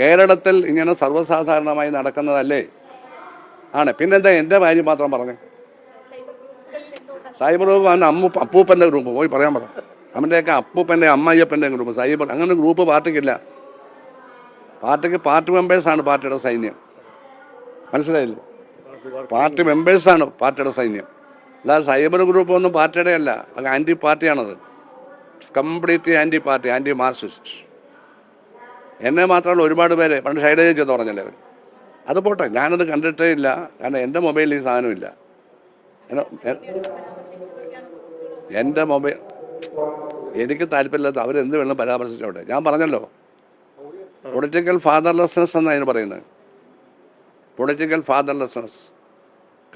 കേരളത്തിൽ ഇങ്ങനെ സർവസാധാരണമായി നടക്കുന്നതല്ലേ? ആണ്. പിന്നെന്താ എന്റെ കാര്യം മാത്രം പറഞ്ഞേ. സൈബർ ഗ്രൂപ്പ് അവന്റെ അമ്മ അപ്പൂപ്പന്റെ ഗ്രൂപ്പ്. പോയി പറയാൻ പറ. അവന്റെയൊക്കെ അപ്പൂപ്പന്റെ അമ്മയ്യപ്പന്റെ ഗ്രൂപ്പ്. സൈബർ അങ്ങനെ ഗ്രൂപ്പ് പാർട്ടിക്കില്ല. പാർട്ടിക്ക് പാർട്ടി മെമ്പേഴ്സാണ് പാർട്ടിയുടെ സൈന്യം. മനസ്സിലായില്ലേ? പാർട്ടി മെമ്പേഴ്സാണ് പാർട്ടിയുടെ സൈന്യം. അല്ലാതെ സൈബർ ഗ്രൂപ്പ് ഒന്നും പാർട്ടിയുടെ അല്ല അത് anti പാർട്ടിയാണത്. Completely anti party anti Marxist എന്നെ മാത്രമല്ല ഒരുപാട് പേര് പണ്ട് ഷൈഡേജ് ചെയ്ത് പറഞ്ഞല്ലേ? അവർ അത് പോട്ടെ ഞാനത് കണ്ടിട്ടേ ഇല്ല. കാരണം എന്റെ മൊബൈലിൽ ഈ സാധനമില്ല എന്റെ മൊബൈൽ എനിക്ക് താല്പര്യമില്ലാത്ത അവരെന്ത് വേണം പരാമർശിച്ചോട്ടെ. ഞാൻ പറഞ്ഞല്ലോ. പൊളിറ്റിക്കൽ ഫാദർലെസ്നെസ് എന്നാണ് അതിന് പറയുന്നത്. പൊളിറ്റിക്കൽ ഫാദർലെസ്നെസ്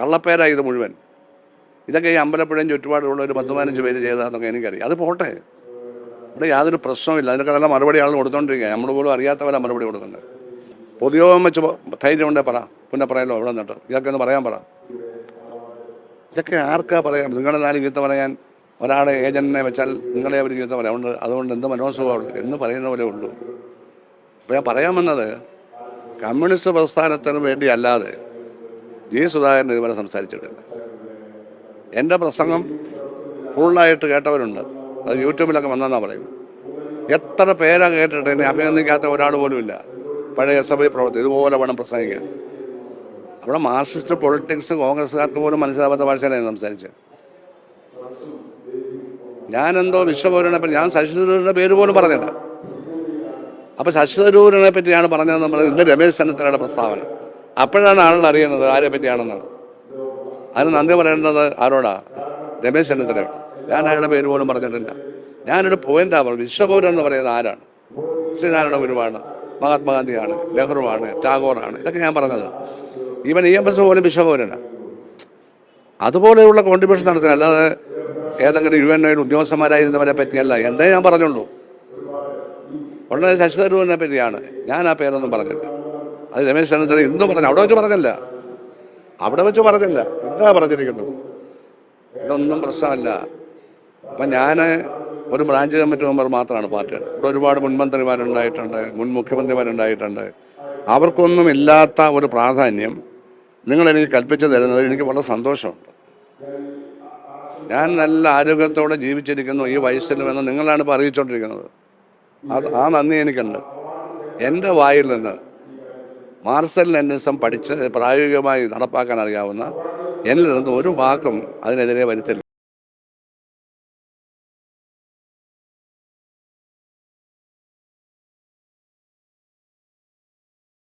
കള്ളപ്പേരായി ഇത് മുഴുവൻ. ഇതൊക്കെ ഈ അമ്പലപ്പുഴയും ചുറ്റുപാടുള്ള ഒരു പത്ത് പതിനഞ്ച് പേര് ചെയ്തതെന്നൊക്കെ എനിക്കറിയാം. അത് പോട്ടെ. ഇവിടെ യാതൊരു പ്രശ്നവുമില്ല. അതിനൊക്കെ നല്ല മറുപടി ആൾ കൊടുത്തോണ്ടിരിക്കുക നമ്മൾ പോലും അറിയാത്തവരാ മറുപടി കൊടുക്കുന്നത്. പൊതുയോഗം വെച്ച് ധൈര്യമുണ്ടേ പറ. പിന്നെ പറയാലോ അവിടെ നിന്നിട്ട്. ഇതൊക്കെ ഒന്ന് പറയാൻ പറ. ഇതൊക്കെ ആർക്കാ പറയാം നിങ്ങളുടെ നാല് ജീവിതം പറയാൻ ഒരാളെ ഏജന്റിനെ വെച്ചാൽ നിങ്ങളെ അവർ ജീവിതം പറയാം. അതുകൊണ്ട് അതുകൊണ്ട് എന്ത് മനോസുഖമുള്ളൂ എന്ന് പറയുന്ന പോലെ ഉള്ളൂ. അപ്പോൾ ഞാൻ പറയാൻ വന്നത് കമ്മ്യൂണിസ്റ്റ് പ്രസ്ഥാനത്തിന് വേണ്ടി അല്ലാതെ ജി സുധാകരൻ ഇതുവരെ സംസാരിച്ചിട്ടില്ല. എന്റെ പ്രസംഗം ഫുള്ളായിട്ട് കേട്ടവരുണ്ട്. അത് യൂട്യൂബിലൊക്കെ വന്നെന്നാണ് പറയുന്നത്. എത്ര പേരാ കേട്ടിട്ട് എന്നെ അഭിനന്ദിക്കാത്ത ഒരാൾ പോലും ഇല്ല. പഴയ എസ് എഫ് ഐ പ്രവർത്തി ഇതുപോലെ വേണം പ്രസംഗിക്കാൻ. അവിടെ മാർക്സിസ്റ്റ് പൊളിറ്റിക്സ് കോൺഗ്രസ്സുകാർക്ക് പോലും മനസ്സിലാവാത്ത ഭാഷയിലാണ് സംസാരിച്ചത്. ഞാനെന്തോ വിശ്വപൗരനെ പറ്റി ഞാൻ ശശി തരൂരിന്റെ പേര് പോലും പറഞ്ഞില്ല. അപ്പോൾ ശശി തരൂരിനെ പറ്റിയാണ് പറഞ്ഞത് നമ്മൾ ഇന്ന് രമേശ് ചെന്നിത്തലയുടെ പ്രസ്താവന. അപ്പോഴാണ് ആളുകൾ അറിയുന്നത് ആരെ പറ്റിയാണെന്നാണ്. അതിന് നന്ദി പറയേണ്ടത് ആരോടാ? രമേശ് ചെന്നിത്തലയോട്. ഞാൻ അയാളുടെ പേര് പോലും പറഞ്ഞിട്ടില്ല. ഞാനൊരു പോയിന്റാ പറഞ്ഞു വിശ്വപൗരൻ എന്ന് പറയുന്നത് ആരാണ്? ശ്രീനാരായണ ഗുരുവാണ് മഹാത്മാഗാന്ധിയാണ് നെഹ്റുവാണ് ടാഗോറാണ്. ഇതൊക്കെ ഞാൻ പറഞ്ഞത്. ഈവൻ ഇ എം എസ് പോലും വിശ്വപൗരനാണ് അതുപോലെയുള്ള കോൺട്രിബ്യൂഷൻ നടത്തുന്നത് അല്ലാതെ ഏതെങ്കിലും യു എൻ ഐയുടെ ഉദ്യോഗസ്ഥന്മാരായിരുന്നവരെ പറ്റിയല്ല. എന്തേ ഞാൻ പറഞ്ഞുള്ളൂ. വളരെ ശശി തരൂരിനെ പറ്റിയാണ്. ഞാൻ ആ പേരൊന്നും പറഞ്ഞില്ല. അത് രമേശ് ചെന്നിത്തല ഇന്നും പറഞ്ഞു അവിടെ വെച്ച് പറഞ്ഞില്ല. അവിടെ വെച്ച് പറഞ്ഞില്ല. എന്താ പറഞ്ഞിരിക്കുന്നത്. ഇതൊന്നും പ്രശ്നമല്ല. അപ്പം ഞാൻ ഒരു ബ്രാഞ്ച് കമ്മിറ്റി മെമ്പർ മാത്രമാണ് പാർട്ടിയുടെ. ഇവിടെ ഒരുപാട് മുൻമന്ത്രിമാരുണ്ടായിട്ടുണ്ട് മുൻ മുഖ്യമന്ത്രിമാരുണ്ടായിട്ടുണ്ട്. അവർക്കൊന്നും ഇല്ലാത്ത ഒരു പ്രാധാന്യം നിങ്ങളെനിക്ക് കൽപ്പിച്ചു തരുന്നത് എനിക്ക് വളരെ സന്തോഷമുണ്ട്. ഞാൻ നല്ല ആരോഗ്യത്തോടെ ജീവിച്ചിരിക്കുന്നു ഈ വയസ്സിലുമെന്ന് നിങ്ങളാണ് ഇപ്പോൾ അറിയിച്ചുകൊണ്ടിരിക്കുന്നത് അത് ആ നന്ദി എനിക്കുണ്ട്. എന്റെ വായിൽ നിന്ന് മാർസൽ എന്നിസം പഠിച്ച് പ്രായോഗികമായി നടപ്പാക്കാൻ അറിയാവുന്ന എന്നിൽ നിന്ന് ഒരു വാക്കും അതിനെതിരെ വരുത്തില്ല.